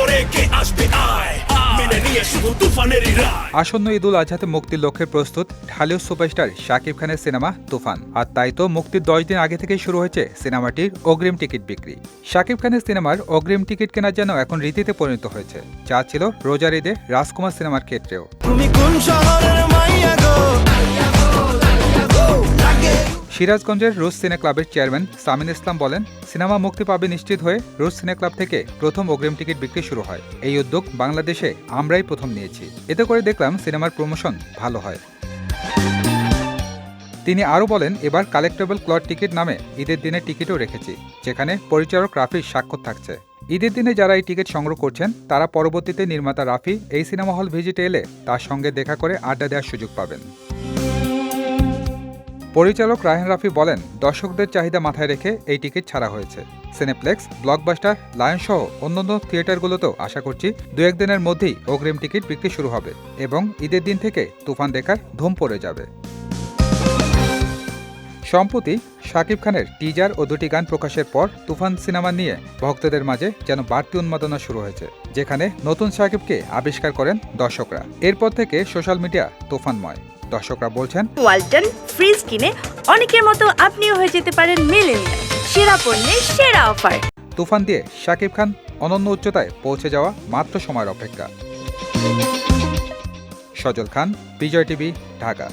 পরে কে আসবে আয়? আসন্ন ঈদুল আজহাতে মুক্তির লক্ষ্যে প্রস্তুত ঢালিউড সুপারস্টার শাকিব খানের সিনেমা তুফান। আর তাই তো মুক্তির দশ দিন আগে থেকেই শুরু হয়েছে সিনেমাটির অগ্রিম টিকিট বিক্রি। শাকিব খানের সিনেমার অগ্রিম টিকিট কেনার জন্য এখন রীতিতে পরিণত হয়েছে। যা ছিল রোজার ঈদে রাজকুমার সিনেমার ক্ষেত্রেও। তুমি কোন শহরের সিরাজগঞ্জের রুশ সিনে ক্লাবের চেয়ারম্যান সামিন ইসলাম বলেন, সিনেমা মুক্তি পাবে নিশ্চিত হয়ে রুশ সিনে ক্লাব থেকে প্রথম অগ্রিম টিকিট বিক্রি শুরু হয়। এই উদ্যোগ বাংলাদেশে আমরাই প্রথম নিয়েছি। এতে করে দেখলাম সিনেমার প্রমোশন ভালো হয়। তিনি আরও বলেন, এবার কালেক্টেবল ক্লট টিকিট নামে ঈদের দিনে টিকিটও রেখেছি, যেখানে পরিচালক রাফির স্বাক্ষর থাকছে। ঈদের দিনে যারা এই টিকিট সংগ্রহ করছেন, তারা পরবর্তীতে নির্মাতা রাফি এই সিনেমা হল ভিজিটে এলে তার সঙ্গে দেখা করে আড্ডা দেওয়ার সুযোগ পাবেন। পরিচালক রায়হান রাফি বলেন, দর্শকদের চাহিদা মাথায় রেখে এই টিকিট ছাড়া হয়েছে। সিনেপ্লেক্স, ব্লকবাস্টার লায়ন সহ অন্যান্য থিয়েটারগুলোতেও আশা করছি দু একদিনের মধ্যেই অগ্রিম টিকিট বিক্রি শুরু হবে এবং ঈদের দিন থেকে তুফান দেখার ধুম পড়ে যাবে। সম্প্রতি শাকিব খানের টিজার ও দুটি গান প্রকাশের পর তুফান সিনেমা নিয়ে ভক্তদের মাঝে যেন বাড়তি উন্মাদনা শুরু হয়েছে, যেখানে নতুন শাকিবকে আবিষ্কার করেন দর্শকরা। এরপর থেকে সোশ্যাল মিডিয়া তুফানময়। দর্শকরা বলছেন ওয়ালটন ফ্রিজ কিনে অনেকের মতো আপনিও হয়ে যেতে পারেন মিলেনিয়াল। সেরা পণ্যের সেরা অফার। তুফান দিয়ে শাকিব খান অনন্য উচ্চতায় পৌঁছে যাওয়া মাত্র সময়ের অপেক্ষা। সজল খান বিজয় টিভি ঢাকা।